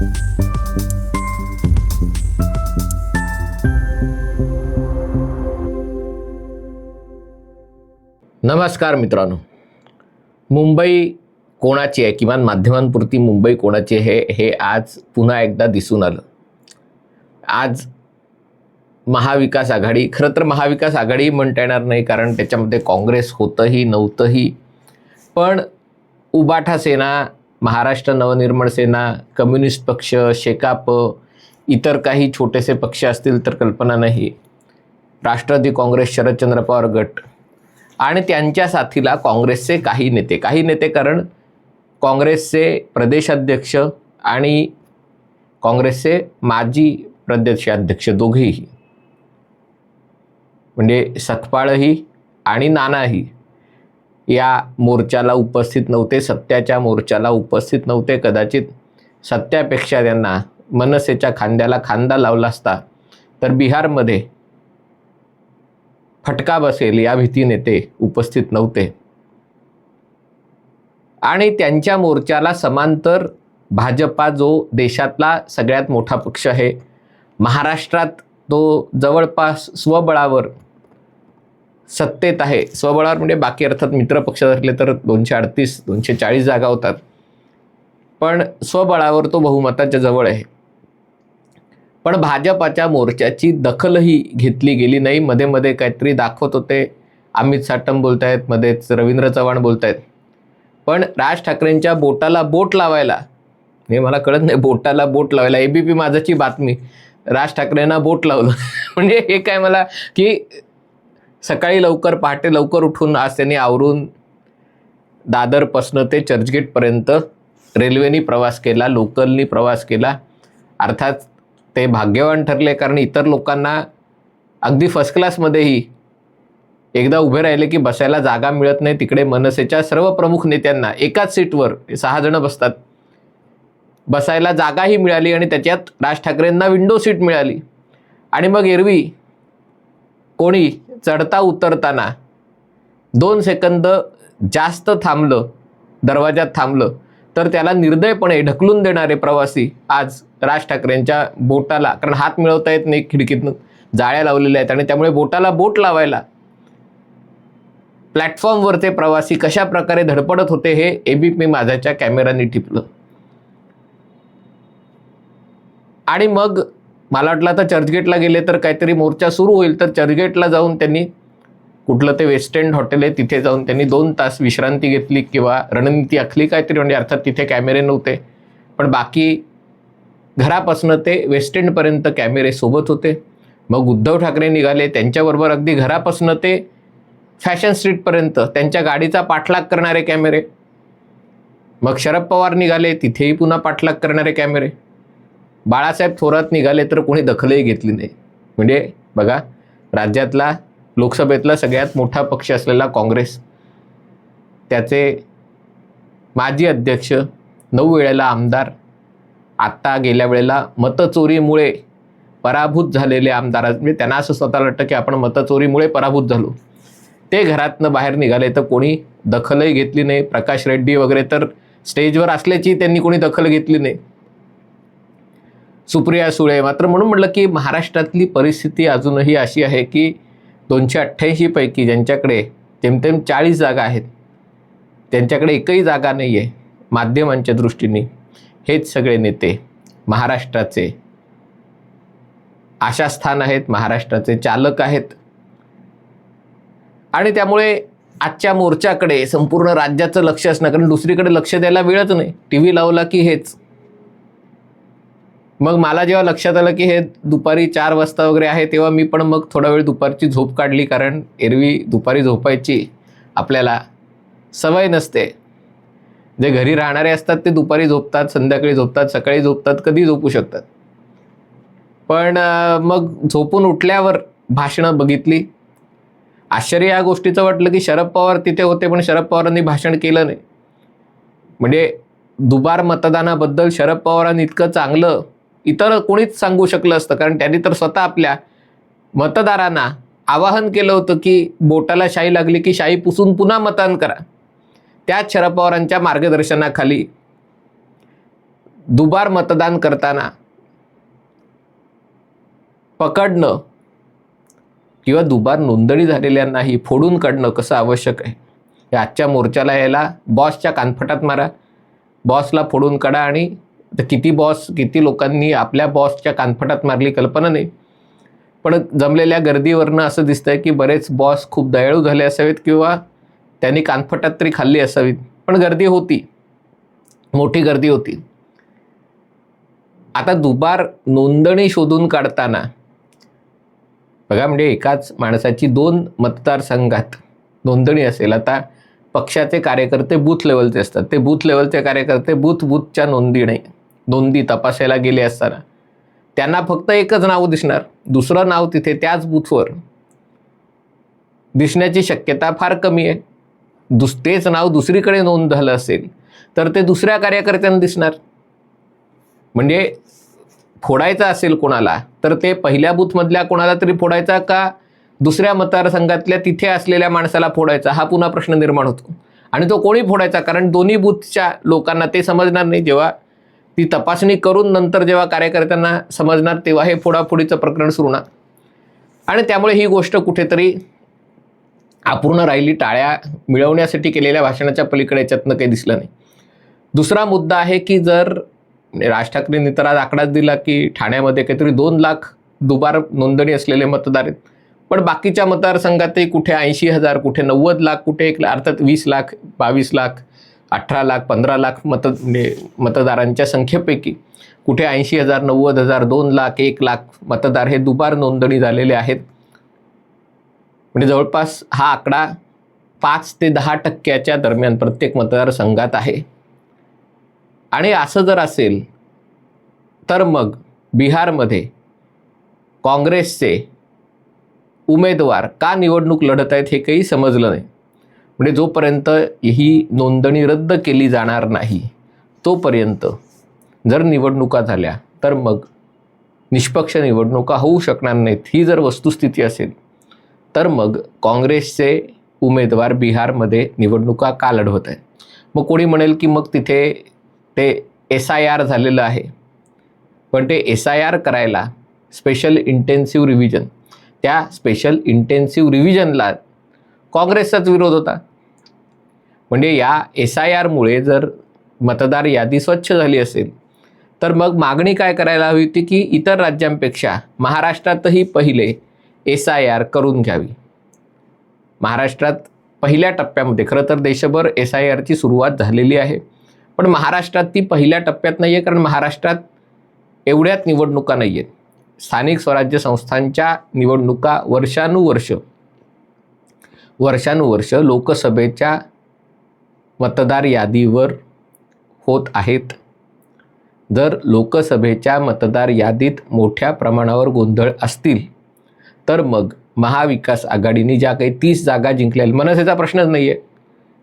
नमस्कार मित्रांनो. मुंबई कोणाची आहे? किमान माध्यमांपुरती मुंबई कोणाची आहे? हे आज पुन्हा एकदा दिसून आलं. आज महाविकास आघाडी खरं तर महाविकास आघाडी म्हणता येणार नाही कारण त्याच्यामध्ये काँग्रेस होतंही नव्हतंही. पण उबाठा सेना महाराष्ट्र नवनिर्माण सेना कम्युनिस्ट पक्ष शेकाप इतर काही छोटेसे पक्ष असतील तर कल्पना नाही. राष्ट्रवादी काँग्रेस शरदचंद्र पवार गट. आणि त्यांच्या साथीला काँग्रेसचे काही नेते. काही नेते कारण काँग्रेसचे प्रदेशाध्यक्ष आणि काँग्रेसचे माजी प्रदेशाध्यक्ष दोघेही. म्हणजे सतपाळही आणि नानाही. या मोर्चाला उपस्थित नव्हते सत्याच्या मोर्चाला उपस्थित नव्हते कदाचित. सत्यापेक्षा त्यांना मनसेच्या खांद्याला खांदा लावला असता तर बिहारमध्ये फटका बसेल या भीतीने ते उपस्थित नव्हते. आणि त्यांच्या मोर्चाला समांतर भाजपा जो देशातला सगळ्यात मोठा पक्ष आहे महाराष्ट्रात तो जवळपास स्वबळावर सत्तेत आहे. स्वबळावर म्हणजे बाकी अर्थात मित्र पक्ष धरले तर दोनशे अडतीस दोनशे चाळीस जागा होतात. पण स्वबळावर तो बहुमताच्या जवळ आहे. पण भाजपाच्या मोर्चाची दखलही घेतली गेली नाही. मध्ये मध्ये काहीतरी दाखवत होते. अमित साटम बोलत आहेत मध्येच रवींद्र चव्हाण बोलत आहेत पण राज ठाकरेंच्या बोटाला बोट लावायला हे मला कळत नाही बोटाला बोट लावायला. एबीपी माझाची बातमी. राज ठाकरेंना बोट लावलं. म्हणजे हे काय मला की सकाळी लवकर पहाटे लवकर उठून आज त्यांनी आवरून दादरपासनं ते चर्चगेटपर्यंत रेल्वेनी प्रवास केला लोकलनी प्रवास केला. अर्थात ते भाग्यवान ठरले कारण इतर लोकांना अगदी फर्स्ट क्लासमध्येही एकदा उभे राहिले की बसायला जागा मिळत नाही. तिकडे मनसेच्या सर्व प्रमुख नेत्यांना एकाच सीटवर सहा जण बसतात. बसायला जागाही मिळाली आणि त्याच्यात राज ठाकरेंना विंडो सीट मिळाली. आणि मग एरवी कोणी चढता उतरताना दोन सेकंद जास्त थांबलं दरवाजात थांबलं तर त्याला निर्दयपणे ढकलून देणारे प्रवासी आज राज ठाकरेंच्या बोटाला कारण हात मिळवता येत नाही खिडकीतनं जाळ्या लावलेल्या आहेत आणि त्यामुळे बोटाला बोट लावायला. प्लॅटफॉर्मवरचे प्रवासी कशा प्रकारे धडपडत होते हे एबीपी माझ्याच्या कॅमेराने टिपलं. आणि मग मला वाटलं आता चर्चगेटला गेले तर काहीतरी मोर्चा सुरू होईल. तर चर्चगेटला जाऊन त्यांनी कुठलं ते वेस्ट एंड हॉटेल आहे तिथे जाऊन त्यांनी दोन तास विश्रांती घेतली किंवा रणनीती आखली काहीतरी. म्हणजे अर्थात तिथे कॅमेरे नव्हते. पण बाकी घरापासनं ते वेस्ट एंडपर्यंत कॅमेरे सोबत होते. मग उद्धव ठाकरे निघाले. त्यांच्याबरोबर अगदी घरापासनं ते फॅशन स्ट्रीटपर्यंत त्यांच्या गाडीचा पाठलाग करणारे कॅमेरे मग शरद पवार निघाले. तिथेही पुन्हा पाठलाग करणारे कॅमेरे बाळासाहेब थोरात निघाले तर कोणी दखलही घेतली नाही. म्हणजे बघा राज्यातला लोकसभेतला सगळ्यात मोठा पक्ष असलेला काँग्रेस. त्याचे माजी अध्यक्ष नऊ वेळेला आमदार आत्ता गेल्या वेळेला मतचोरीमुळे पराभूत झालेले आमदार म्हणजे त्यांना असं स्वतःला वाटतं की आपण मतचोरीमुळे पराभूत झालो. ते घरातनं बाहेर निघाले तर कोणी दखलही घेतली नाही. प्रकाश रेड्डी वगैरे तर स्टेजवर असल्याची त्यांनी कोणी दखल घेतली नाही. सुप्रिया सुळे. मात्र म्हणून म्हटलं की महाराष्ट्रातली परिस्थिती अजूनही अशी आहे की दोनशे अठ्ठ्याऐंशीपैकी ज्यांच्याकडे तेमतेम चाळीस जागा आहेत त्यांच्याकडे एकही जागा नाही आहे माध्यमांच्या दृष्टीने हेच सगळे नेते महाराष्ट्राचे आशास्थान आहेत महाराष्ट्राचे चालक आहेत. आणि त्यामुळे आजच्या मोर्चाकडे संपूर्ण राज्याचं लक्ष असणं कारण दुसरीकडे लक्ष द्यायला वेळच नाही. टी व्ही लावला की हेच. मग मला जेव्हा लक्षात आलं की हे दुपारी चार वाजता वगैरे आहे तेव्हा मी पण मग थोडा वेळ दुपारची झोप काढली कारण एरवी दुपारी झोपायची आपल्याला सवय नसते. जे घरी राहणारे असतात ते दुपारी झोपतात संध्याकाळी झोपतात सकाळी झोपतात कधी झोपू शकतात. पण मग झोपून उठल्यावर भाषणं बघितली. आश्चर्य या गोष्टीचं वाटलं की शरद पवार तिथे होते पण शरद पवारांनी भाषण केलं नाही. म्हणजे दुबार मतदानाबद्दल शरद पवारांनी इतकं चांगलं इतर कोणीच सांगू शकलं असतं कारण त्यांनी तर स्वतः आपल्या मतदारांना आवाहन केलं होतं की बोटाला शाई लागली की शाई पुसून पुन्हा मतदान करा. त्याच शरद पवारांच्या मार्गदर्शनाखाली दुबार मतदान करताना पकडणं किंवा दुबार नोंदणी झालेल्यांनाही फोडून काढणं कसं आवश्यक आहे? या आजच्या मोर्चाला यायला बॉसच्या कानफटात मारा. बॉसला फोडून काढा आणि तर किती बॉस किती लोकांनी आपल्या बॉसच्या कानफटात मारली कल्पना नाही. पण जमलेल्या गर्दीवरनं असं दिसतंय की बरेच बॉस खूप दयाळू झाले असावेत किंवा त्यांनी कानफटात तरी खाल्ली असावीत. पण गर्दी होती. मोठी गर्दी होती. आता दुबार नोंदणी शोधून काढताना बघा म्हणजे एकाच माणसाची दोन मतदारसंघात नोंदणी असेल. आता पक्षाचे कार्यकर्ते बूथ लेवलचे असतात. ते बूथ लेवलचे कार्यकर्ते बूथ बूथच्या नोंदीने नोंदी तपासायला गेले असताना. त्यांना फक्त एकच नाव दिसणार. दुसरं नाव तिथे त्याच बूथवर. दिसण्याची शक्यता फार कमी आहे. दुस तेच नाव दुसरीकडे नोंद झालं असेल तर ते दुसऱ्या कार्यकर्त्यांना दिसणार. म्हणजे फोडायचा असेल कोणाला तर ते पहिल्या बूथमधल्या कोणाला तरी फोडायचा का दुसऱ्या मतदारसंघातल्या तिथे असलेल्या माणसाला फोडायचा हा पुन्हा प्रश्न निर्माण होतो. आणि तो कोणी फोडायचा? कारण दोन्ही बूथच्या लोकांना ते समजणार नाही. जेव्हा ती तपासणी करून नंतर जेव्हा कार्यकर्त्यांना समजणार तेव्हा हे फोडाफोडीचं प्रकरण सुरू होणार. आणि त्यामुळे ही गोष्ट कुठेतरी अपूर्ण राहिली टाळ्या मिळवण्यासाठी केलेल्या भाषणाच्या पलीकडे याच्यातनं काही दिसलं नाही. दुसरा मुद्दा आहे की जर राज ठाकरेंनी तर आज आकडाच दिला की ठाण्यामध्ये काहीतरी दोन लाख दुबार नोंदणी असलेले मतदार आहेत. पण बाकीच्या मतदारसंघातही कुठे ऐंशी हजार कुठे नव्वद लाख कुठे एक अर्थात वीस लाख बावीस लाख अठरा लाख पंधरा लाख मत म्हणजे मतदारांच्या संख्येपैकी कुठे ऐंशी हजार नव्वद हजार दोन लाख एक लाख मतदार हे दुबार नोंदणी झालेले आहेत. म्हणजे जवळपास हा आकडा पाच ते दहा टक्क्याच्या दरम्यान प्रत्येक मतदारसंघात आहे. आणि असं जर असेल तर मग बिहारमध्ये काँग्रेसचे उमेदवार का निवडणूक लढत आहेत हे काही समजलं नाही. म्हणजे जोपर्यंत ही नोंदणी रद्द केली जाणार नाही तोपर्यंत जर निवडणुका झाल्या तर मग निष्पक्ष निवडणुका होऊ शकणार नाहीत. ही जर वस्तुस्थिती असेल तर मग काँग्रेसचे उमेदवार बिहारमध्ये निवडणुका का लढवत आहेत. मग कोणी म्हणेल की मग तिथे ते एस आय आर झालेलं आहे. पण ते एस आय आर करायला स्पेशल इंटेन्सिव्ह रिव्हिजन त्या स्पेशल इंटेन्सिव्ह रिव्हिजनला काँग्रेसचाच विरोध होता. म्हणजे या एस आय आरमुळे जर मतदार यादी स्वच्छ झाली असेल तर मग मागणी काय करायला हवी होती की इतर राज्यांपेक्षा महाराष्ट्रातही पहिले एस आय आर करून घ्यावी? महाराष्ट्रात पहिल्या टप्प्यामध्ये खरं तर देशभर एस आय आरची सुरुवात झालेली आहे पण महाराष्ट्रात ती पहिल्या टप्प्यात नाही आहे कारण महाराष्ट्रात एवढ्यात निवडणुका नाही आहेत स्थानिक स्वराज्य संस्थांच्या निवडणुका वर्षानुवर्ष वर्षानुवर्ष लोकसभेच्या मतदार यादीवर होत आहेत. जर लोकसभेच्या मतदार यादीत मोठ्या प्रमाणावर गोंधळ असतील तर मग महाविकास आघाडीने ज्या काही तीस जागा जिंकल्या मनसेचा प्रश्नच नाही आहे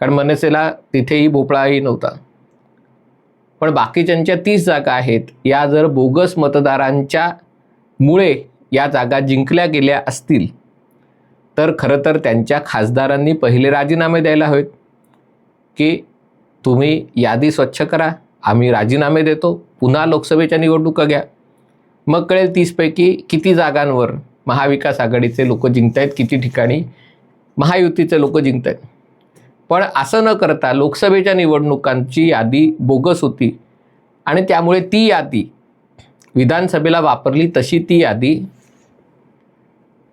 कारण मनसेला तिथेही भोपळाही नव्हता. पण बाकीच्यांच्या तीस जागा आहेत या जर बोगस मतदारांच्या मुळे या जागा जिंकल्या गेल्या असतील तर खरं तर त्यांच्या खासदारांनी पहिले राजीनामे द्यायला हवेत. की तुम्ही यादी स्वच्छ करा. आम्ही राजीनामे देतो. पुन्हा लोकसभेच्या निवडणुका घ्या. मग कळेल तीसपैकी किती जागांवर महाविकास आघाडीचे लोक जिंकत आहेत किती ठिकाणी महायुतीचे लोक जिंकत आहेत पण असं न करता लोकसभेच्या निवडणुकांची यादी बोगस होती आणि त्यामुळे ती यादी विधानसभेला वापरली तशी ती यादी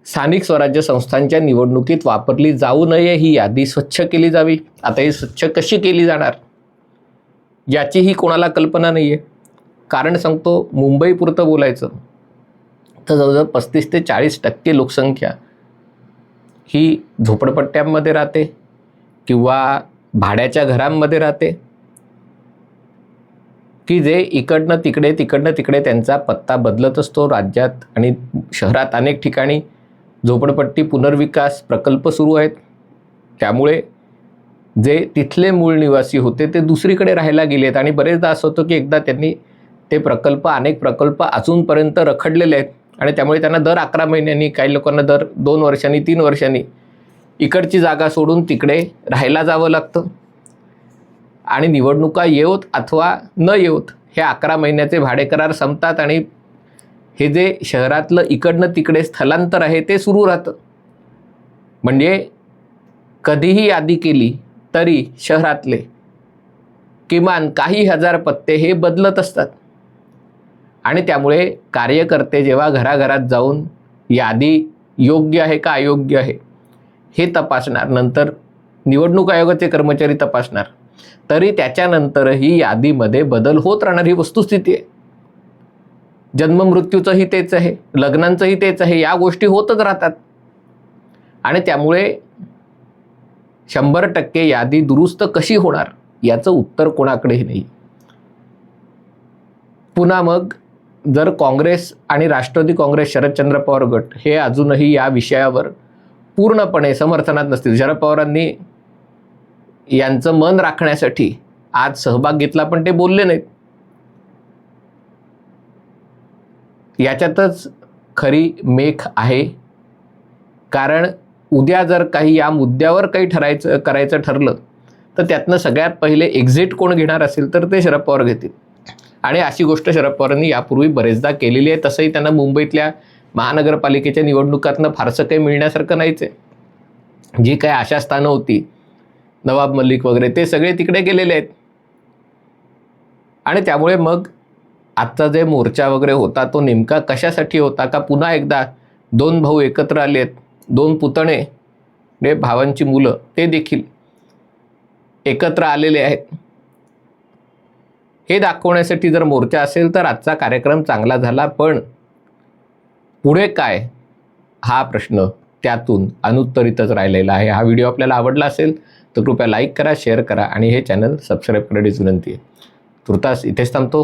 स्थानिक स्वराज्य संस्थांच्या निवडणुकीत वापरली जाऊ नये ही यादी स्वच्छ केली जावी. आता ही स्वच्छ कशी केली जाणार? याचीही कोणाला कल्पना नाही आहे कारण सांगतो मुंबईपुरतं बोलायचं तर जवळजवळ पस्तीस ते चाळीस टक्के लोकसंख्या ही झोपडपट्ट्यांमध्ये राहते किंवा भाड्याच्या घरांमध्ये राहते. की जे इकडनं तिकडे तिकडनं तिकडे त्यांचा पत्ता बदलत असतो राज्यात आणि शहरात अनेक ठिकाणी झोपडपट्टी पुनर्विकास प्रकल्प सुरू आहेत. त्यामुळे जे तिथले मूळ निवासी होते ते दुसरीकडे राहायला गेले आहेत. आणि बरेचदा असं होतं की एकदा त्यांनी ते प्रकल्प अनेक प्रकल्प अजूनपर्यंत रखडलेले आहेत. आणि त्यामुळे त्यांना दर अकरा महिन्यांनी काही लोकांना दर दोन वर्षांनी तीन वर्षांनी इकडची जागा सोडून तिकडे राहायला जावं लागतं. आणि निवडणुका येवत अथवा न येवत हे अकरा महिन्याचे भाडेकरार संपतात आणि हे जे शहरातलं इकडनं तिकडे स्थलांतर आहे ते सुरू राहतं. म्हणजे कधीही यादी केली तरी शहरातले किमान काही हजार पत्ते हे बदलत असतात. आणि त्यामुळे कार्यकर्ते जेव्हा घराघरात जाऊन यादी योग्य आहे का अयोग्य आहे हे तपासणार. नंतर निवडणूक आयोगाचे कर्मचारी तपासणार. तरी त्याच्यानंतरही यादीमध्ये बदल होत राहणार ही वस्तुस्थिती आहे. जन्ममृत्यूचंही तेच आहे लग्नांचंही तेच आहे या गोष्टी होतच राहतात. आणि त्यामुळे शंभर टक्के यादी दुरुस्त कशी होणार याचं उत्तर कोणाकडेही नाही. पुन्हा मग जर काँग्रेस आणि राष्ट्रवादी काँग्रेस शरदचंद्र पवार गट हे अजूनही या विषयावर पूर्णपणे समर्थनात नसतील. शरद पवारांनी यांचं मन राखण्यासाठी आज सहभाग घेतला पण ते बोलले नाहीत. याच्यातच खरी मेख आहे. कारण उद्या जर काही या मुद्द्यावर काही ठरायचं करायचं ठरलं तर त्यातनं सगळ्यात पहिले एक्झिट कोण घेणार असेल तर ते शरद पवार घेतील. आणि अशी गोष्ट शरद पवारांनी यापूर्वी बरेचदा केलेली आहे. तसंही त्यांना मुंबईतल्या महानगरपालिकेच्या निवडणुकातनं फारसं काही मिळण्यासारखं नाहीच आहे. जी काही अशा स्थानं होती नवाब मलिक वगैरे ते सगळे तिकडे गेलेले आहेत. आणि त्यामुळे मग आजचा जे मोर्चा वगैरे होता तो नेमका कशासाठी होता का? पुन्हा एकदा दोन भाऊ एकत्र आले आहेत दोन पुतणे ने भावांची मुलं ते देखील एकत्र आलेले आहेत. हे दाखवण्यासाठी जर मोर्चा असेल तर आजचा कार्यक्रम चांगला झाला पण पुढे काय? हा प्रश्न त्यातून अनुत्तरितच राहिलेला आहे. हा व्हिडिओ आपल्याला आवडला असेल तर कृपया लाईक करा शेअर करा आणि हे चॅनल सबस्क्राईब करण्याची विनंती आहे. तुर्तास इथेच थांबतो.